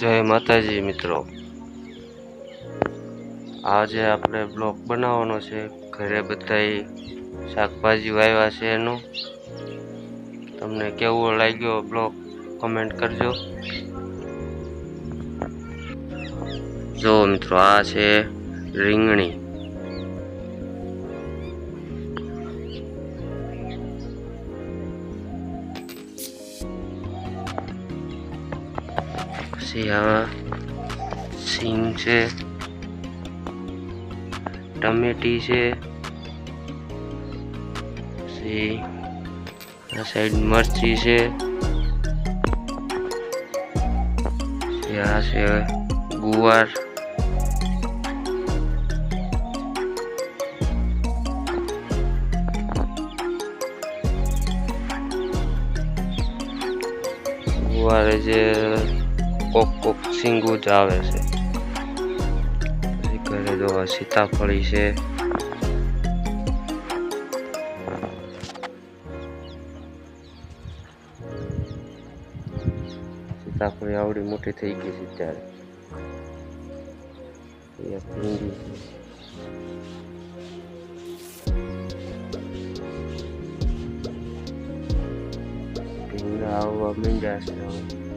જય માતાજી મિત્રો. આજે આપણે બ્લોક બનાવવાનો છે. ઘરે બધાય શાકભાજી વાવ્યા છે એનું. તમને કેવો લાગ્યો બ્લોક કમેન્ટ કરજો. જો મિત્રો આ છે રીંગણી. પછી આ સિંગ છે, ટમેટી છે, પછી આ સાઈડ મરચી છે આ છે ગુવાર. ગુવારે જે કોક કોક સિંગું જ આવે છે. ઘરે જો સીતાફળી છે. સીતાફળી આવડી મોટી થઈ ગઈ છે ત્યારે આવવા માંડ્યા છે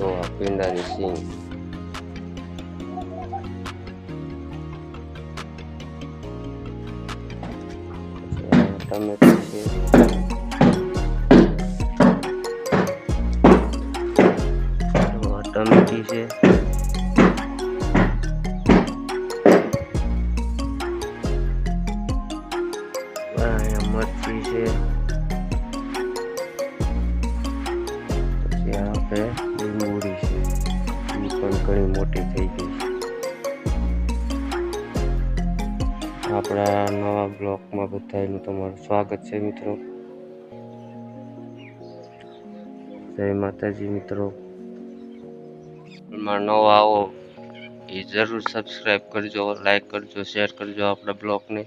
તો આ પીંડાની સિંગ ટમેટું છે મરચી છે પછી ઘણી મોટી થઈ ગઈ આપણા નવા બ્લોકમાં બધાનું તમારું સ્વાગત છે મિત્રો. જય માતાજી મિત્રો. એમાં નવો આવો, એ જરૂર સબસ્ક્રાઈબ કરજો લાઈક કરજો શેર કરજો આપણા બ્લોગને